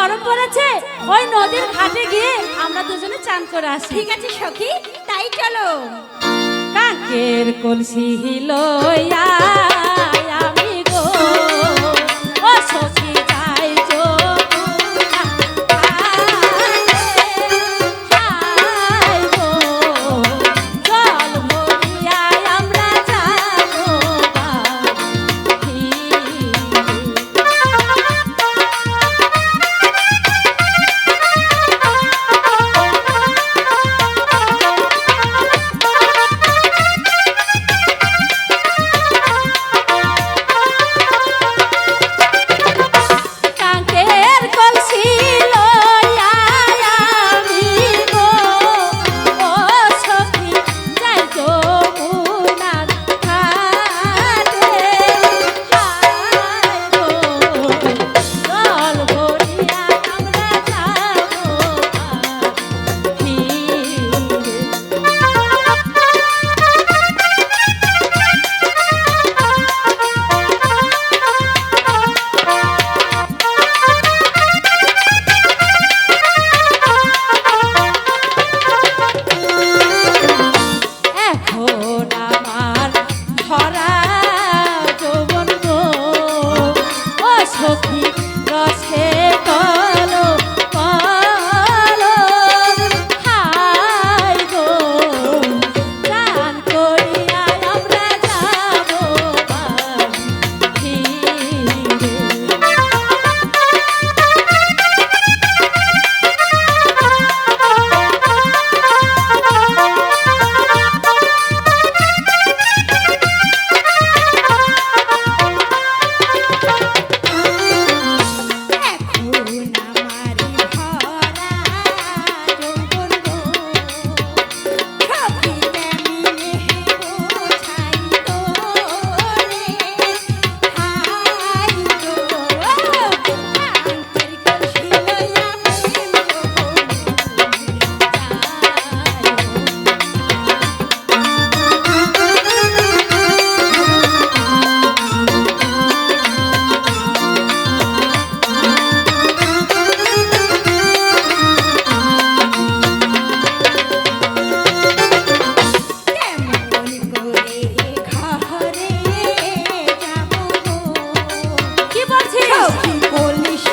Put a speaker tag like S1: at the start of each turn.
S1: গরম পড়েছে ওই নদীর ঘাটে গিয়ে আমরা দুজনে চান করে আসি।
S2: ঠিক আছে সখি তাই চলো।
S1: কাকের কলসি লইয়া সখী রসে
S2: বলিস